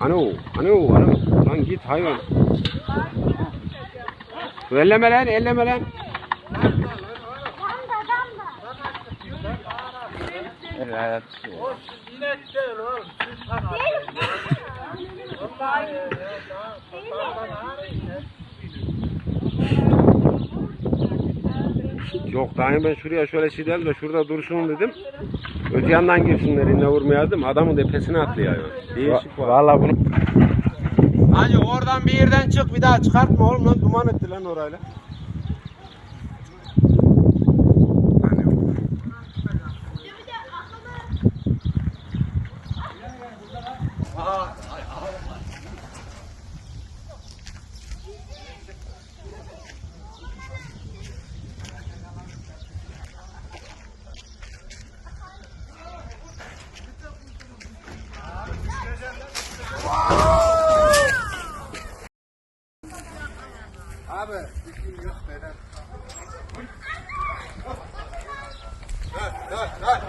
Ano, ano, ano. Lan git hayvan. Elleme lan, elleme lan. Yok daha ben şuraya şöyle şey değil de şurada dursun dedim. Öte yandan girsinler inle vurmayalım. Adamın tepesine atlıyor hayvan. Değişik var. Valla bunu Hacı oradan bir yerden çık bir daha çıkartma oğlum lan duman etti lan orayla. Abi bir yok benim. Dur dur dur.